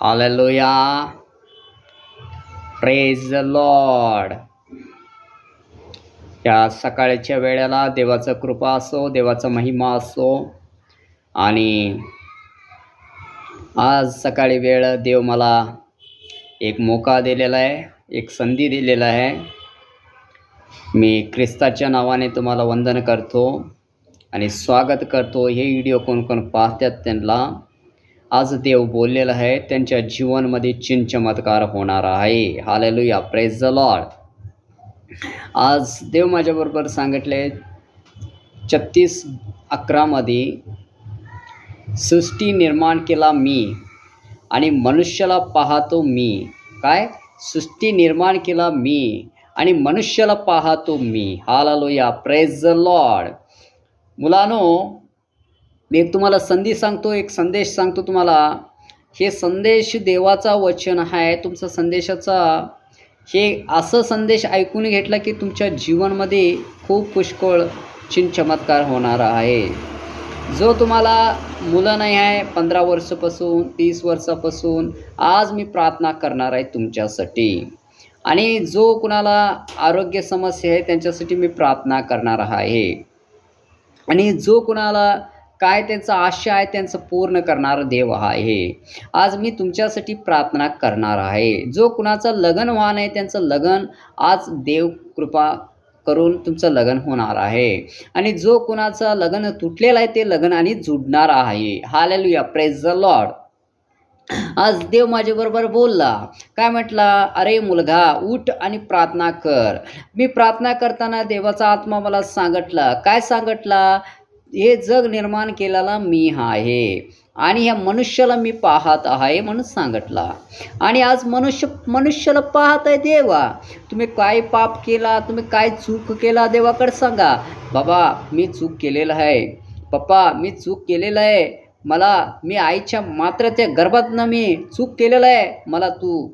Hallelujah praise the Lord या सकाळच्या वेळेला देवाचं कृपा असो देवाचा महिमा असो. आणि आज सकाळी वेळ देव मला एक मोका दिलेला आहे एक संधी दिलेला आहे. मी ख्रिस्ताच्या नावाने तुम्हाला वंदन करतो आणि स्वागत करतो. हे व्हिडिओ कोण कोण पाहतात त्यांना आज देव बोललेला आहे त्यांच्या जीवनमध्ये चिंचमत्कार होणार आहे. हालेलुया प्रेज द लॉर्ड आज देव माझ्याबरोबर सांगितले छत्तीस अकरामध्ये सृष्टी निर्माण केला मी आणि मनुष्याला पाहतो मी. काय? सृष्टी निर्माण केला मी आणि मनुष्याला पाहतो मी. हालालोया प्रेज द लॉर्ड मुलानो मी एक तुम्हाला संधी सांगतो एक संदेश सांगतो तुम्हाला. हे संदेश देवाचा वचन आहे. तुमचा संदेशाचा हे असं संदेश ऐकून घेतला की तुमच्या जीवनमध्ये खूप पुष्कळ चमत्कार होणार आहे. जो तुम्हाला मुलं नाही आहे पंधरा वर्षापासून तीस वर्षापासून आज मी प्रार्थना करणार आहे तुमच्यासाठी. आणि जो कुणाला आरोग्य समस्या आहे त्यांच्यासाठी मी प्रार्थना करणार आहे. आणि जो कुणाला काय त्यांचं आशा आहे त्यांचं पूर्ण करणारा देव आहे. आज मी तुमच्यासाठी प्रार्थना करणार आहे. जो कुणाचं लग्न व्हा नाही त्यांचं लग्न आज देव कृपा करून तुमचं लग्न होणार आहे. आणि जो कुणाचं लग्न तुटलेलं आहे ते लग्न आणि जुडणार आहे. हालेलुया प्रेज द लॉर्ड आज देव माझ्याबरोबर बोलला. काय म्हटला? अरे मुलगा उठ आणि प्रार्थना कर. मी प्रार्थना करताना देवाचा आत्मा मला सांगितला. काय सांगितला? हे जग निर्माण केलेला मी आहे. आणि ह्या मनुष्याला मी पाहत आहे म्हणून सांगितला. आणि आज मनुष्य मनुष्याला पाहत आहे देवा. तुम्ही काय पाप केला तुम्ही काय चूक केला देवाकडे सांगा. बाबा मी चूक केलेलं आहे. पप्पा मी चूक केलेलं आहे. मला मी आईच्या मात्र त्या गर्भातनं मी चूक केलेलं आहे. मला तू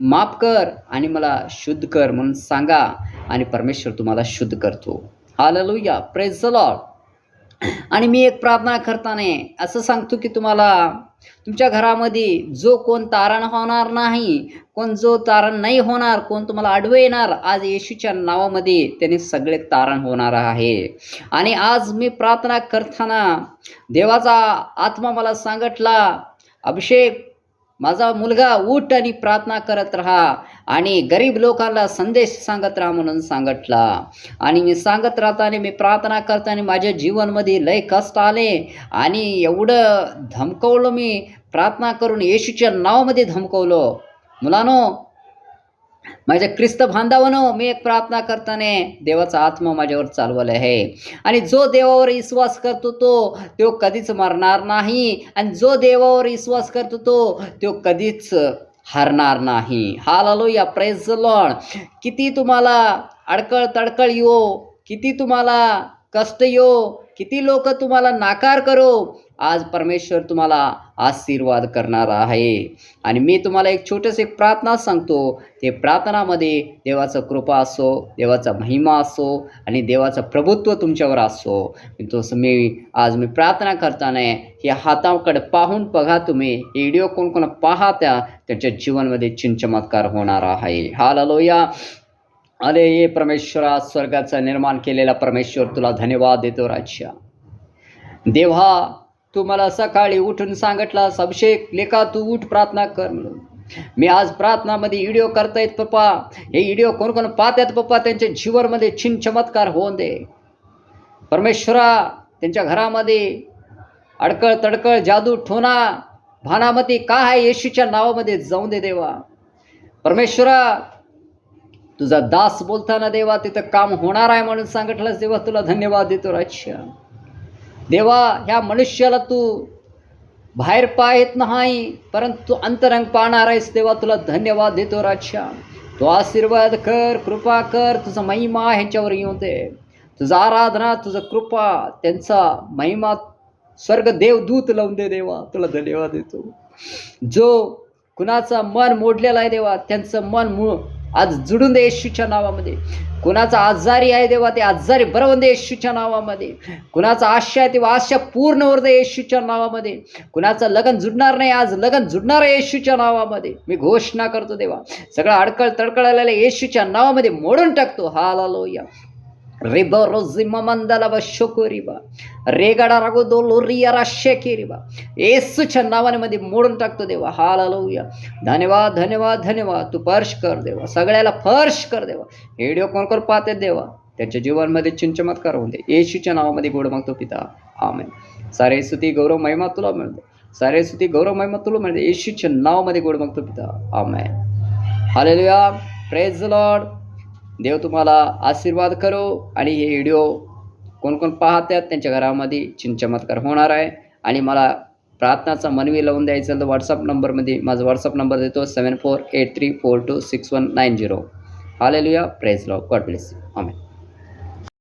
माफ कर आणि मला शुद्ध कर म्हणून सांगा. आणि परमेश्वर तुम्हाला शुद्ध करतो. हालेलुया प्रेज द लॉर्ड आणि मी एक प्रार्थना करताना असं सांगतो की तुम्हाला तुमच्या घरामध्ये जो कोण तारण होणार नाही कोण जो तारण नाही होणार कोण तुम्हाला आडवे येणार आज येशूच्या नावामध्ये त्याने सगळे तारण होणार आहे. आणि आज मी प्रार्थना करताना देवाचा आत्मा मला सांगितला अभिषेक माझा मुलगा उठ आणि प्रार्थना करत राहा आणि गरीब लोकांना संदेश सांगत राहा म्हणून सांगितला. आणि मी सांगत राहताना मी प्रार्थना करताना माझ्या जीवनमध्ये लय कष्ट आले आणि एवढं धमकवलं मी प्रार्थना करून येशूच्या नावामध्ये धमकवलं. मुलानो माझ्या ख्रिस्त बांधवानो मी एक प्रार्थना करताना देवाचा आत्मा माझ्यावर चालवला आहे. आणि जो देवावर विश्वास करतो तो तो कधीच मरणार नाही. आणि जो देवावर विश्वास करतो तो तो कधीच हरणार नाही. हाल आलो या प्रेस लॉन किती तुम्हाला अडकळ तडकळ येऊ किती तुम्हाला कष्ट येऊ किती लोक तुम्हाला नाकार करो आज परमेश्वर तुम्हाला आशीर्वाद करणार आहे. आणि मी तुम्हाला एक छोटंसं एक प्रार्थना सांगतो. ते प्रार्थनामध्ये देवाचं कृपा असो देवाचा महिमा असो आणि देवाचं प्रभुत्व तुमच्यावर असो. तसं मी आज मी प्रार्थना करताना हे हाताकडे पाहून बघा तुम्ही. व्हिडिओ कोण कोण पाहत्या त्यांच्या जीवनमध्ये चिंचमत्कार होणार आहे. हालालोया अरे ये परमेश्वरा स्वर्गाचा निर्माण केलेला परमेश्वर तुला धन्यवाद देतो राज्य देवा तू मला सकाळी उठून सांगितलास अभिषेक लेखा तू उठ प्रार्थना कर म्हणून. मी आज प्रार्थनामध्ये व्हिडिओ करतायत पप्पा. हे व्हिडिओ कोण कोण पाहतात पप्पा? त्यांच्या जीवनमध्ये छिन चमत्कार होऊन दे. परमेश्वरा त्यांच्या घरामध्ये अडकळ तडकळ जादू ठोना भानामती का आहे येशूच्या नावामध्ये जाऊन दे देवा. परमेश्वरा तुझा दास बोलताना देवा तिथं काम होणार आहे म्हणून सांगितलंस देवा तुला धन्यवाद देतो राज्य देवा ह्या मनुष्याला तू बाहेर पाहत नाही परंतु अंतरंग पाहणार आहेस देवा तुला धन्यवाद देतो राजा तो आशीर्वाद कर कृपा कर तुझा महिमा ह्यांच्यावर येऊन दे. तुझा आराधना तुझं कृपा त्यांचा महिमा स्वर्ग देवदूत लावून दे देवा तुला धन्यवाद देतो. जो कुणाचा मन मोडलेला आहे देवा त्यांचं मन मु आज जुडून दे येशूच्या नावामध्ये. कुणाचा आजारी आहे देवा ते आजारी बरवून दे येशूच्या नावामध्ये. कुणाचा आशा आहे तेव्हा आशा पूर्ण होऊ दे येशूच्या नावामध्ये. कुणाचं लग्न जुडणार नाही आज लग्न जुडणार आहे येशूच्या नावामध्ये. मी घोषणा करतो देवा सगळं अडकळ तडकळ येशूच्या नावामध्ये मोडून टाकतो. हालालोया. रिबा रोझिमा मंदाला व शोकोरिबा बा रागो दो लोरिया राशेकिरिबा येसूच्या नावामध्ये मोडून टाकतो देवा हालालोया धन्यवाद धन्यवाद धन्यवाद तू फर्श कर देवा सगळ्याला फर्श कर देवा हे व्हिडिओ कोण कोण पाहते देवा त्यांच्या जीवनामध्ये चिंचमत्कार होऊन दे येशूच्या नावामध्ये गोड मागतो पिता आमेन सारे स्तुती गौरव महिमा तुला मिळते सारे स्तुती गौरव महिमा तुला मिळते येशूच्या नावामध्ये गोड मागतो पिता आमेन हालेलुया प्रेज लॉर्ड देव तुम्हाला आशीर्वाद करो आणि हे व्हिडिओ कोण कोण पाहतात त्यांच्या घरामध्ये चिनचमत्कार होणार आहे. आणि मला प्रार्थनाचा मनवी लावून द्यायचं तर व्हॉट्सअप नंबरमध्ये माझा व्हॉट्सअप नंबर देतो seven four eight three four two six one nine zero hallelujah praise Lord God bless amen